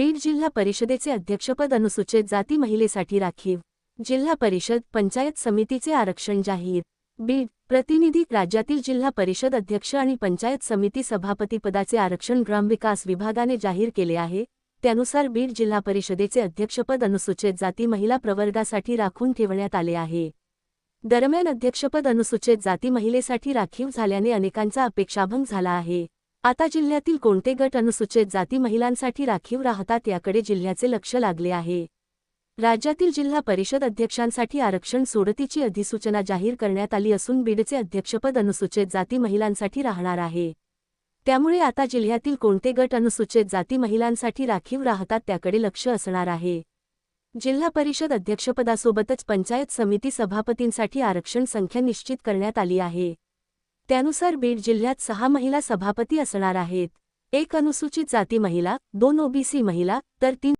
बीड जिल्हा परिषदेचे अध्यक्षपद अनुसूचित जाती महिलेसाठी राखीव. जिल्हा परिषद पंचायत समितीचे आरक्षण जाहीर. बीड प्रतिनिधी राज्यातील जिल्हा परिषद अध्यक्ष आणि पंचायत समिती सभापतीपदाचे आरक्षण ग्रामविकास विभागाने जाहीर केले आहे. त्यानुसार बीड जिल्हा परिषदेचे अध्यक्षपद अनुसूचित जाती महिला प्रवर्गासाठी राखून ठेवण्यात आले आहे. दरम्यान अध्यक्षपद अनुसूचित जाती महिलेसाठी राखीव झाल्याने अनेकांचा अपेक्षाभंग झाला आहे. आता जिल्ह्यातील कोणते गट अनुसूचित जाती महिलांसाठी राखीव राहतात याकडे जिल्ह्याचे लक्ष लागले आहे. राज्यातील जिल्हा परिषद अध्यक्षांसाठी आरक्षण सोडतीची अधिसूचना जाहीर करण्यात आली असून बीडचे अध्यक्षपद अनुसूचित जाती महिलांसाठी राहणार आहे. त्यामुळे आता जिल्ह्यातील कोणते गट अनुसूचित जाती महिलांसाठी राखीव राहतात त्याकडे लक्ष असणार आहे. जिल्हा परिषद अध्यक्षपदासोबतच पंचायत समिती सभापतींसाठी आरक्षण संख्या निश्चित करण्यात आली आहे. त्यानुसार बीड जिल्ह्यात सहा महिला सभापती असणार आहेत. एक अनुसूचित जाती महिला दोन ओबीसी महिला तर तीन